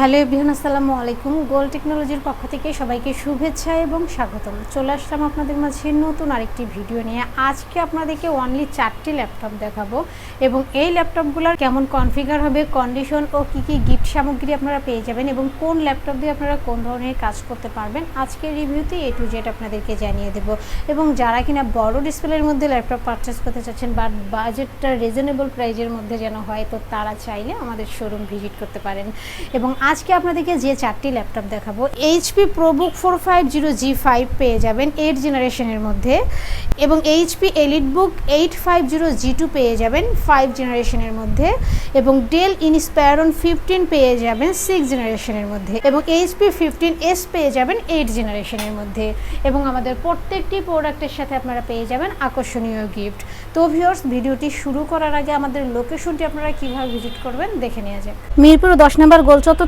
Hello everyone, আসসালামু আলাইকুম। গোল টেকনোলজির পক্ষ থেকে সবাইকে শুভেচ্ছা এবং স্বাগতম। চলে আসলাম আপনাদের মাঝে নতুন আরেকটি ভিডিও নিয়ে। আজকে আপনাদেরকে অনলি চারটি ল্যাপটপ দেখাবো এবং এই ল্যাপটপগুলোর কেমন কনফিগার হবে কন্ডিশন ও কী কী গিফট সামগ্রী আপনারা পেয়ে যাবেন এবং কোন ল্যাপটপ দিয়ে আপনারা কোন ধরনের কাজ করতে পারবেন, আজকের রিভিউতে এ টু জেড আপনাদেরকে জানিয়ে দেবো। এবং যারা কিনা বড় ডিসপ্লের মধ্যে ল্যাপটপ পারচেস করতে চাচ্ছেন বাট বাজেটটা রিজনেবল প্রাইজের মধ্যে যেন হয়, তো তারা চাইলে আমাদের শোরুম ভিজিট করতে পারেন। এবং আজকে আপনাদেরকে যে চারটি ল্যাপটপ দেখাবো HP ProBook four five zero G five পেয়ে যাবেন এইট জেনারেশনের মধ্যে এবং HP EliteBook eight five zero G two পেয়ে যাবেন ফাইভ জেনারেশনের মধ্যে এবং ডেল ইনস্পায়ারন ফিফটিন পেয়ে যাবেন সিক্স জেনারেশনের মধ্যে এবং এইচপি ফিফটিন এস পেয়ে যাবেন এইট জেনারেশনের মধ্যে এবং আমাদের প্রত্যেকটি প্রোডাক্টের সাথে আপনারা পেয়ে যাবেন আকর্ষণীয় গিফট তো ভিউয়ার্স ভিডিওটি শুরু করার আগে আমাদের লোকেশনটি আপনারা কীভাবে ভিজিট করবেন দেখে নেওয়া যাক। মিরপুর দশ নম্বর গোল চত্বর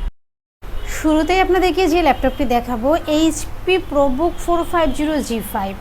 শুরুতেই আপনাদেরকে যে ল্যাপটপটি দেখাবো HP ProBook four five zero G five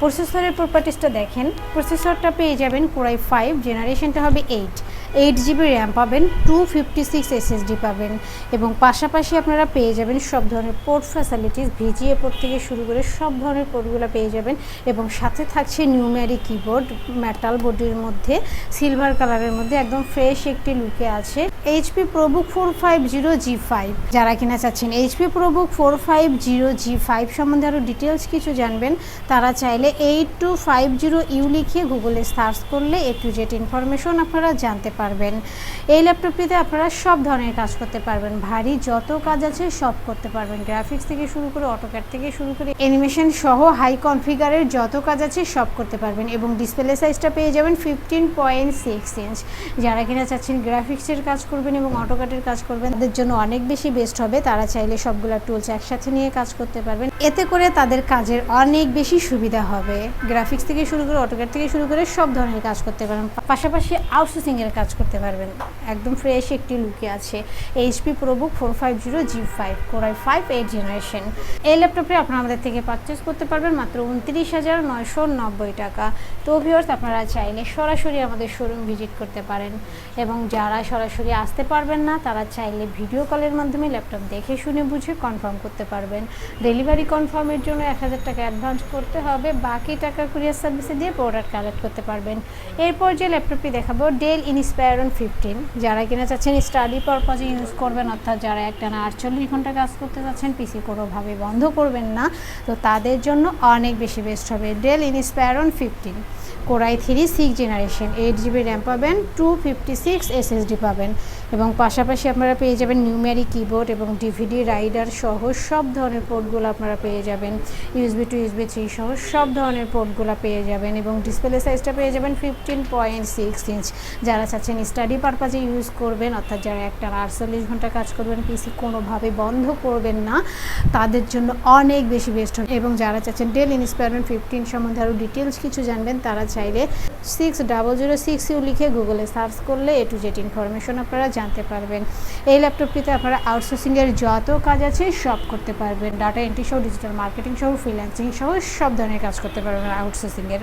প্রসেসরের প্রপার্টিসটা দেখেন। প্রসেসরটা পেয়ে যাবেন কোরাই ফাইভ জেনারেশনটা হবে এইট এইট জিবি র্যাম পাবেন টু ফিফটি সিক্স এসএসডি পাবেন এবং পাশাপাশি আপনারা পেয়ে যাবেন সব ধরনের পোর্ট ফ্যাসিলিটিস ভিজিএ পোর্ট থেকে শুরু করে সব ধরনের পোর্টগুলো পেয়ে যাবেন এবং সাথে থাকছে নিউম্যারি কিবোর্ড মেটাল বডির মধ্যে সিলভার কালারের মধ্যে একদম ফ্রেশ একটি লুকে আছে। HP ProBook four five zero G five যারা কিনা চাচ্ছেন HP ProBook four five zero G five সম্বন্ধে আরও ডিটেলস কিছু জানবেন, তারা চাইলে eight two five zero U লিখে গুগলে সার্চ করলে এ টু জেড ইনফরমেশন আপনারা জানতে পারবেন। এই ল্যাপটপটিতে আপনারা সব ধরনের কাজ করতে পারবেন। ভারী যত কাজ আছে সব করতে পারবেন। গ্রাফিক্স থেকে শুরু করে অটোক্যাট থেকে শুরু করে অ্যানিমেশন সহ হাই কনফিগারের যত কাজ আছে সব করতে পারবেন এবং ডিসপ্লে সাইজটা পেয়ে যাবেন ফিফটিন পয়েন্ট সিক্স ইঞ্চ যারা কিনা চাচ্ছেন গ্রাফিক্সের কাজ করবেন এবং অটোক্যাটের কাজ করবেন, তাদের জন্য অনেক বেশি বেস্ট হবে। তারা চাইলে সবগুলো টুলস একসাথে নিয়ে কাজ করতে পারবেন। এতে করে তাদের কাজের অনেক বেশি সুবিধা হবে। গ্রাফিক্স থেকে শুরু করে অটোক্যাট থেকে শুরু করে সব ধরনের কাজ করতে পারবেন। পাশাপাশি আউটসোর্সিং এর কাজ করতে পারবেন। একদম ফ্রেশ একটি লুকে আছে। HP ProBook four five zero G five Core i five eight generation এই ল্যাপটপটি আপনারা আমাদের থেকে পারচেস করতে পারবেন মাত্র উনত্রিশ হাজার নয়শো নব্বই টাকা। তো ভিউয়ার্স আপনারা চাইলে সরাসরি আমাদের শোরুম ভিজিট করতে পারেন। এবং যারা সরাসরি আসতে পারবেন না, তারা চাইলে ভিডিও কলের মাধ্যমে ল্যাপটপ দেখে, শুনে, বুঝে কনফার্ম করতে পারবেন। ডেলিভারি কনফার্মের জন্য এক হাজার টাকা অ্যাডভান্স করতে হবে। বাকি টাকা কুরিয়ার সার্ভিসে দিয়ে প্রোডাক্ট কালেক্ট করতে পারবেন। এরপর যে ল্যাপটপটি দেখাবো ডেল ইনস্পায়ারন ফিফটিন যারা কিনা চাচ্ছেন স্টাডি পারপাজে ইউজ করবেন, অর্থাৎ যারা একটানা আটচল্লিশ ঘণ্টা কাজ করতে চাচ্ছেন পিসি কোনোভাবে বন্ধ করবেন না। তো তাদের জন্য অনেক বেশি বেস্ট হবে Dell Inspiron fifteen Core i three six generation eight GB RAM পাবেন টু ফিফটি সিক্স এসএসডি পাবেন। এবং পাশাপাশি আপনারা পেয়ে যাবেন নিউমেরি কিবোর্ড এবং ডিভিডি, রাইডার সহ সব ধরনের পোর্টগুলো আপনারা পেয়ে যাবেন। ইউএসবি টু ইউএসবি থ্রি সহ সব ধরনের পোর্টগুলো পেয়ে যাবেন এবং ডিসপ্লে সাইজটা পেয়ে যাবেন ফিফটিন পয়েন্ট সিক্স ইঞ্চ। যারা চাচ্ছেন স্টাডি পারপাজে ইউজ করবেন, অর্থাৎ যারা একটা আটচল্লিশ ঘণ্টা কাজ করবেন, পিসি কোনোভাবে বন্ধ করবেন না, তাদের জন্য অনেক বেশি বেস্ট এবং যারা চাচ্ছেন ডেল ইন্সপায়ারমেন্ট ফিফটিন সম্বন্ধে আরও ডিটেলস কিছু জানবেন, তারা চাইলে six double zero six U লিখে গুগলে সার্চ করলে এ টু জেড ইনফরমেশন আপনারা জানতে পারবেন। এই ল্যাপটপটিতে আপনারা আউটসোর্সিংয়ের যত কাজ আছে সব করতে পারবেন। ডাটা এন্ট্রি সহ ডিজিটাল মার্কেটিং সহ ফ্রিল্যান্সিং সহ, সব ধরনের কাজ করতে পারবেন আউটসোর্সিংয়ের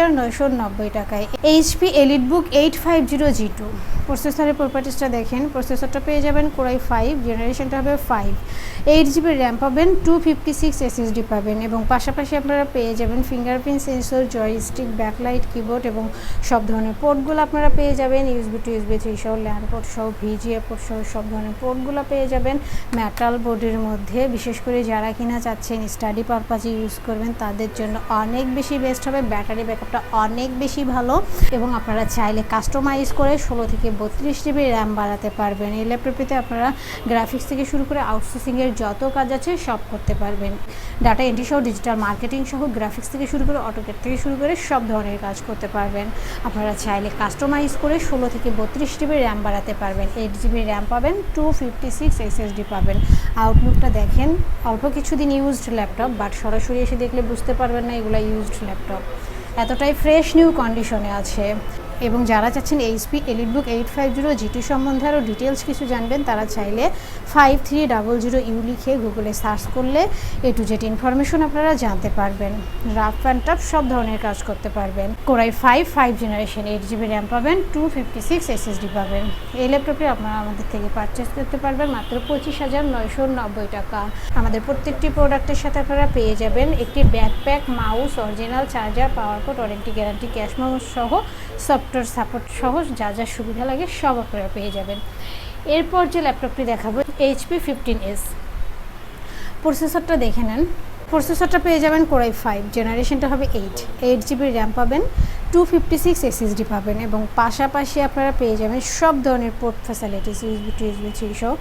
হাজার নয়শো নব্বই টাকায় HP EliteBook eight five zero G two প্রসেসরের প্রপার্টিসটা দেখেন। প্রসেসরটা পেয়ে যাবেন কোরাই ফাইভ জেনারেশনটা হবে ফাইভ এইট জিবি র্যাম পাবেন টু ফিফটি সিক্স এসএসডি পাবেন এবং পাশাপাশি আপনারা পেয়ে যাবেন fingerprint sensor joystick backlight keyboard এবং সব ধরনের পোর্টগুলো আপনারা পেয়ে যাবেন। ইউসবি টু ইউসবি থ্রি সহ ল্যান্ড পোর্ট সহ ভিজিএ পোর্ট সহ, সব ধরনের পোর্টগুলো পেয়ে যাবেন মেটাল বোর্ডের মধ্যে। বিশেষ করে যারা কিনা চাচ্ছেন স্টাডি পারপাজে ইউজ করবেন, তাদের জন্য অনেক বেশি বেস্ট হবে। ব্যাটারি ব্যাকআপটা অনেক বেশি ভালো এবং আপনারা চাইলে কাস্টমাইজ করে ষোলো থেকে বত্রিশ জিবি র্যাম বাড়াতে পারবেন। এই ল্যাপটপটিতে আপনারা গ্রাফিক্স থেকে শুরু করে আউটসোর্সিংয়ের যত কাজ আছে সব করতে পারবেন। ডাটা এন্ট্রি সহ ডিজিটাল মার্কেটিং সহ গ্রাফিক্স থেকে শুরু করে অটোকেট থেকে শুরু করে সব ধরনের কাজ করতে পারবেন। আপনারা চাইলে কাস্টমাইজ করে ষোলো থেকে বত্রিশ জিবি র্যাম বাড়াতে পারবেন। এইট জিবি র্যাম পাবেন টু ফিফটি সিক্স এসএসডি পাবেন। আউটলুকটা দেখেন, অল্প কিছুদিন ইউজড ল্যাপটপ বাট সরাসরি এসে দেখলে বুঝতে পারবেন না এগুলো ইউজড ল্যাপটপ এতটাই ফ্রেশ নিউ কন্ডিশনে আছে। এবং যারা চাচ্ছেন HP EliteBook eight five zero GT সম্বন্ধে আরও ডিটেলস কিছু জানবেন, তারা চাইলে five three double zero U লিখে গুগলে সার্চ করলে এ টু জেড ইনফরমেশন আপনারা জানতে পারবেন। রাফ অ্যান্ড টাফ সব ধরনের কাজ করতে পারবেন। Core i five five generation eight GB RAM পাবেন টু ফিফটি সিক্স এসএসডি পাবেন। এই ল্যাপটপটি আপনারা আমাদের থেকে পারচেস করতে পারবেন মাত্র পঁচিশ হাজার নয়শো নব্বই টাকা। আমাদের প্রত্যেকটি প্রোডাক্টের সাথে আপনারা পেয়ে যাবেন একটি backpack mouse original charger power cord warranty guarantee cash mouse সহ সফটওয়্যার সাপোর্ট সহ যা যা সুবিধা লাগে সব আপনারা পেয়ে যাবেন। এরপর যে ল্যাপটপটি দেখাবো এইচপি ফিফটিন এস প্রসেসরটা দেখে নেন। প্রসেসরটা পেয়ে যাবেন কোরাই ফাইভ জেনারেশনটা হবে এইট এইট জিবি র্যাম পাবেন। টু ফিফটি সিক্স এসএসডি পাবেন এবং পাশাপাশি আপনারা পেয়ে যাবেন সব ধরনের পোর্ট ফ্যাসিলিটিস ইউসবি থ্রি সহ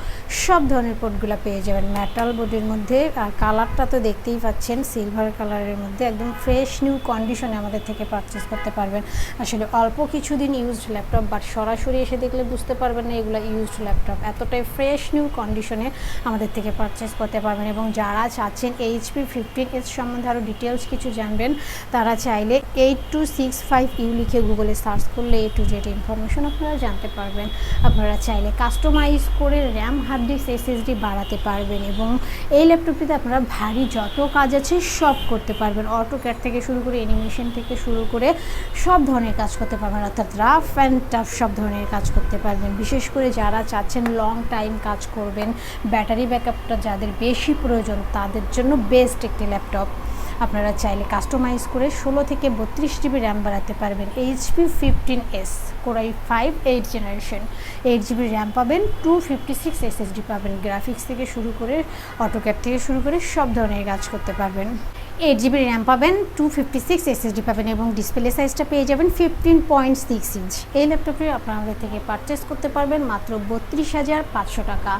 সব ধরনের পোর্টগুলো পেয়ে যাবেন। মেটাল বোর্ডের মধ্যে, আর কালারটা তো দেখতেই পাচ্ছেন সিলভার কালারের মধ্যে একদম ফ্রেশ নিউ কন্ডিশনে আমাদের থেকে পারচেস করতে পারবেন। আসলে অল্প কিছুদিন ইউজড ল্যাপটপ বাট সরাসরি এসে দেখলে বুঝতে পারবেন না এগুলো ইউজড ল্যাপটপ এতটাই ফ্রেশ নিউ কন্ডিশনে আমাদের থেকে পারচেস করতে পারবেন এবং যারা চাচ্ছেন এইচপি ফিফটিন এস সম্বন্ধে আরও ডিটেলস কিছু জানবেন, তারা চাইলে eight two six five U লিখে গুগলে সার্চ করলে এ টু জেড ইনফরমেশন আপনারা জানতে পারবেন। আপনারা চাইলে কাস্টমাইজ করে র্যাম হার্ড ডিস্ক এসএসডি বাড়াতে পারবেন এবং এই ল্যাপটপটিতে আপনারা ভারী যত কাজ আছে সব করতে পারবেন। অটো ক্যাট থেকে শুরু করে অ্যানিমেশন থেকে শুরু করে সব ধরনের কাজ করতে পারবেন। অর্থাৎ রাফ অ্যান্ড টাফ সব ধরনের কাজ করতে পারবেন। বিশেষ করে যারা চাচ্ছেন লং টাইম কাজ করবেন ব্যাটারি ব্যাকআপটা যাদের বেশি প্রয়োজন তাদের জন্য বেস্ট একটি ল্যাপটপ আপনারা চাইলে কাস্টমাইজ করে ষোলো থেকে বত্রিশ জিবি র্যাম বাড়াতে পারবেন। HP fifteen S Core i five eight generation eight GB RAM পাবেন টু ফিফটি সিক্স এসএসডি পাবেন। গ্রাফিক্স থেকে শুরু করে অটোক্যাপ থেকে শুরু করে সব ধরনের কাজ করতে পারবেন। এইট জিবি র্যাম পাবেন টু ফিফটি সিক্স এসএসডি পাবেন এবং ডিসপ্লে সাইজটা পেয়ে যাবেন ফিফটিন পয়েন্ট সিক্স ইঞ্চ এই ল্যাপটপটি আপনারা আমাদের থেকে পারচেস করতে পারবেন মাত্র বত্রিশ হাজার পাঁচশো টাকা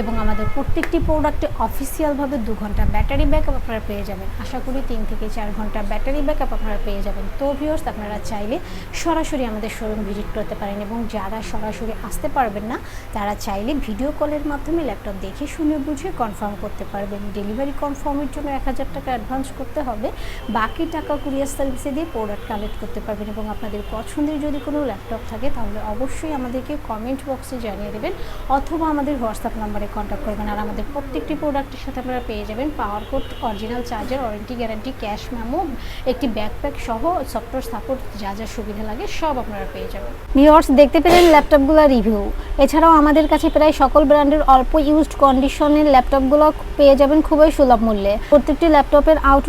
এবং আমাদের প্রত্যেকটি প্রোডাক্টে অফিসিয়ালভাবে দু ঘণ্টা ব্যাটারি ব্যাকআপ আপনারা পেয়ে যাবেন। আশা করি তিন থেকে চার ঘণ্টা ব্যাটারি ব্যাকআপ আপনারা পেয়ে যাবেন। তো ভিউর্স আপনারা চাইলে সরাসরি আমাদের শোরুম ভিজিট করতে পারেন এবং যারা সরাসরি আসতে পারবেন না, তারা চাইলে ভিডিও কলের মাধ্যমে ল্যাপটপ দেখে, শুনে, বুঝে কনফার্ম করতে পারবেন। ডেলিভারি কনফার্মের জন্য এক হাজার টাকা অ্যাডভান্স করতে হবে। বাকি টাকা কুরিয়ার সার্ভিসে দিয়ে প্রোডাক্ট কালেক্ট করতে পারবেন এবং আপনাদের পছন্দের যদি কোনো ল্যাপটপ থাকে, তাহলে অবশ্যই আমাদেরকে কমেন্ট বক্সে জানিয়ে দেবেন অথবা আমাদের হোয়াটসঅ্যাপ নাম্বারে কন্ট্যাক্ট করবেন। আর আমাদের প্রত্যেকটি প্রোডাক্টের সাথে আপনারা পেয়ে যাবেন power cord original charger warranty guarantee cash memo একটি ব্যাকপ্যাক সহ সফটওয়্যার সাপোর্ট যা যা সুবিধা লাগে সব আপনারা পেয়ে যাবেন। ভিওর্স দেখতে পেলেন ল্যাপটপগুলোর রিভিউ এছাড়াও আমাদের কাছে প্রায় সকল ব্র্যান্ডের অল্প ইউজড কন্ডিশনের ল্যাপটপগুলো পেয়ে যাবেন খুবই সুলভ মূল্যে। প্রত্যেকটি ল্যাপটপের